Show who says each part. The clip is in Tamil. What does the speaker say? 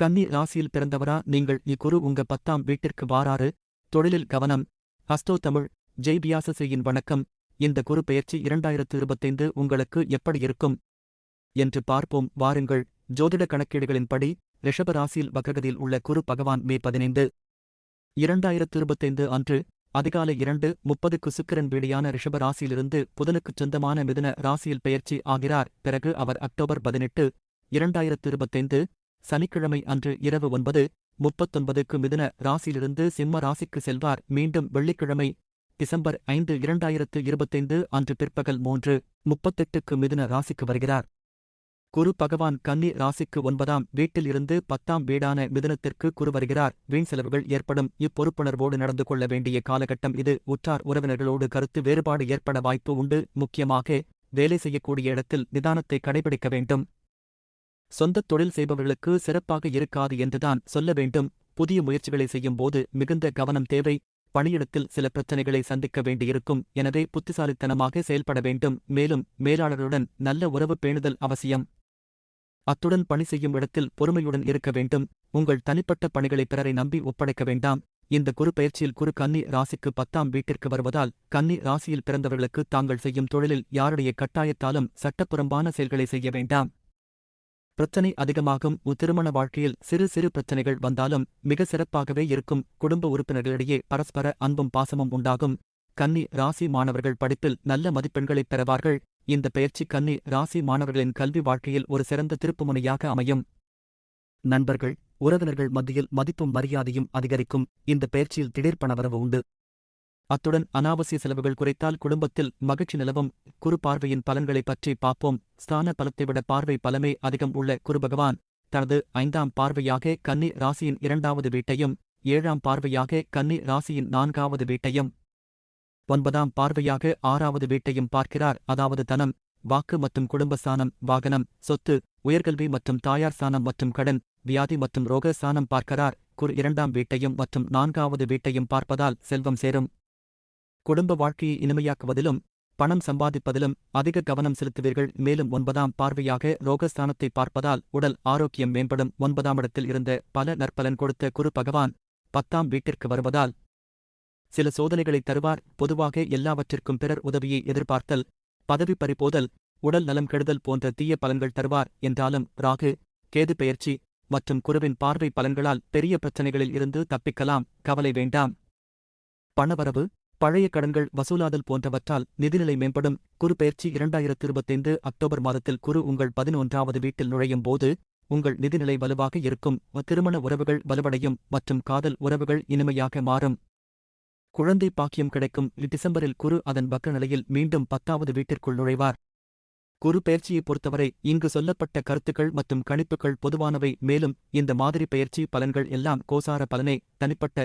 Speaker 1: கன்னி ராசியில் பிறந்தவரா? நீங்கள் இக்குரு உங்க பத்தாம் வீட்டிற்கு வாராறு. தொழிலில் கவனம். ஹஸ்டோ தமிழ். ஜெய் வணக்கம். இந்த குரு பெயர்ச்சி இரண்டாயிரத்து இருபத்தைந்து உங்களுக்கு எப்படி இருக்கும்? என்று பார்ப்போம். வாருங்கள். ஜோதிட கணக்கீடுகளின்படி ரிஷப ராசியில் வக்ரகதியில் உள்ள குரு பகவான் மே பதினைந்து. இரண்டாயிரத்து இருபத்தைந்து அன்று அதிகாலை இரண்டு முப்பதுக்கு சுக்கிரன் வீடியான ரிஷப ராசியிலிருந்து புதனுக்குச் சொந்தமான மிதுன ராசியில் பெயர்ச்சி ஆகிறார். பிறகு அவர் அக்டோபர் பதினெட்டு இரண்டாயிரத்து இருபத்தைந்து சனிக்கிழமை அன்று இரவு ஒன்பது முப்பத்தொன்பதுக்கு மிதுன ராசியிலிருந்து சிம்ம ராசிக்கு செல்வார். மீண்டும் வெள்ளிக்கிழமை டிசம்பர் ஐந்து இரண்டாயிரத்து இருபத்தைந்து அன்று பிற்பகல் மூன்று முப்பத்தெட்டுக்கு மிதுன ராசிக்கு வருகிறார். குரு பகவான் கன்னி ராசிக்கு ஒன்பதாம் வீட்டிலிருந்து பத்தாம் வீடான மிதுனத்திற்கு குரு வருகிறார். வீண் செலவுகள் ஏற்படும். இப்பொறுப்புணர்வோடு நடந்து கொள்ள வேண்டிய காலகட்டம் இது. உற்றார் உறவினர்களோடு கருத்து வேறுபாடு ஏற்பட வாய்ப்பு உண்டு. முக்கியமாக வேலை செய்யக்கூடிய இடத்தில் நிதானத்தை கடைபிடிக்க வேண்டும். சொந்தத் தொழில் செய்பவர்களுக்கு சிறப்பாக இருக்காது என்றுதான் சொல்ல வேண்டும். புதிய முயற்சிகளை செய்யும் போது மிகுந்த கவனம் தேவை. பணியிடத்தில் சில பிரச்சனைகளை சந்திக்க வேண்டியிருக்கும். எனவே புத்திசாலித்தனமாக செயல்பட வேண்டும். மேலும் மேலாளருடன் நல்ல உறவு பேணுதல் அவசியம். அத்துடன் பணி செய்யும் இடத்தில் பொறுமையுடன் இருக்க வேண்டும். உங்கள் தனிப்பட்ட பணிகளை பிறரை நம்பி ஒப்படைக்க வேண்டாம். இந்த குரு பயிற்சியில் குரு கன்னி ராசிக்கு பத்தாம் வீட்டிற்கு வருவதால் கன்னி ராசியில் பிறந்தவர்களுக்கு தாங்கள் செய்யும் தொழிலில் யாருடைய கட்டாயத்தாலும் சட்டப்புறம்பான செயல்களை செய்ய வேண்டாம். பிரச்சனை அதிகமாகும் திருமண வாழ்க்கையில் சிறு சிறு பிரச்சனைகள் வந்தாலும் மிக சிறப்பாகவே இருக்கும். குடும்ப உறுப்பினர்களிடையே பரஸ்பர அன்பும் பாசமும் உண்டாகும். கன்னி ராசி மாணவர்கள் படிப்பில் நல்ல மதிப்பெண்களைப் பெறுவார்கள். இந்த பயிற்சி கன்னி ராசி மாணவர்களின் கல்வி வாழ்க்கையில் ஒரு சிறந்த திருப்புமுனையாக அமையும். நண்பர்கள் உறவினர்கள் மத்தியில் மதிப்பும் மரியாதையும் அதிகரிக்கும். இந்த பயிற்சியில் திடீர் பணவரவு உண்டு. அத்துடன் அனாவசிய செலவுகள் குறைத்தால் குடும்பத்தில் மகிழ்ச்சி நிலவும். குரு பார்வையின் பலன்களைப் பற்றி பார்ப்போம். ஸ்தான பலத்தை விட பார்வை பலமே அதிகம் உள்ள குரு பகவான். தனது ஐந்தாம் பார்வையாக கன்னி ராசியின் இரண்டாவது வீட்டையும் ஏழாம் பார்வையாக கன்னி ராசியின் நான்காவது வீட்டையும் ஒன்பதாம் பார்வையாக ஆறாவது வீட்டையும் பார்க்கிறார். அதாவது தனம் வாக்கு மற்றும் குடும்பஸ்தானம் வாகனம் சொத்து உயர்கல்வி மற்றும் தாயார் சாணம் மற்றும் கடன் வியாதி மற்றும் ரோக சாணம் பார்க்கிறார். குரு இரண்டாம் வீட்டையும் மற்றும் நான்காவது வீட்டையும் பார்ப்பதால் செல்வம் சேரும். குடும்ப வாழ்க்கையை இனிமையாக்குவதிலும் பணம் சம்பாதிப்பதிலும் அதிக கவனம் செலுத்துவீர்கள். மேலும் ஒன்பதாம் பார்வையாக ரோகஸ்தானத்தை பார்ப்பதால் உடல் ஆரோக்கியம் மேம்படும். ஒன்பதாம் இடத்தில் இருந்த பல நற்பலன் கொடுத்த குரு பகவான் பத்தாம் வீட்டிற்கு வருவதால் சில சோதனைகளை தருவார். பொதுவாக எல்லாவற்றிற்கும் பிறர் உதவியை எதிர்பார்த்தல் பதவி பறிபோதல் உடல் நலம் கெடுதல் போன்ற தீய பலன்கள் தருவார். என்றாலும் ராகு கேது பெயர்ச்சி மற்றும் குருவின் பார்வை பலன்களால் பெரிய பிரச்சனைகளில் இருந்து தப்பிக்கலாம். கவலை வேண்டாம். பணவரவு பழைய கடன்கள் வசூலாதல் போன்றவற்றால் நிதிநிலை மேம்படும். குரு பெயர்ச்சி இரண்டாயிரத்து இருபத்தைந்து அக்டோபர் மாதத்தில் குரு உங்கள் பதினொன்றாவது வீட்டில் நுழையும் போது உங்கள் நிதிநிலை வலுவாக இருக்கும். திருமண உறவுகள் வலுவடையும் மற்றும் காதல் உறவுகள் இனிமையாக மாறும். குழந்தை பாக்கியம் கிடைக்கும். டிசம்பரில் குரு அதன் பக்க நிலையில் மீண்டும் பத்தாவது வீட்டிற்குள் நுழைவார். குரு பெயர்ச்சியை பொறுத்தவரை இங்கு சொல்லப்பட்ட கருத்துக்கள் மற்றும் கணிப்புகள் பொதுவானவை. மேலும் இந்த மாதிரி பெயர்ச்சி பலன்கள் எல்லாம் கோசார பலனே. தனிப்பட்ட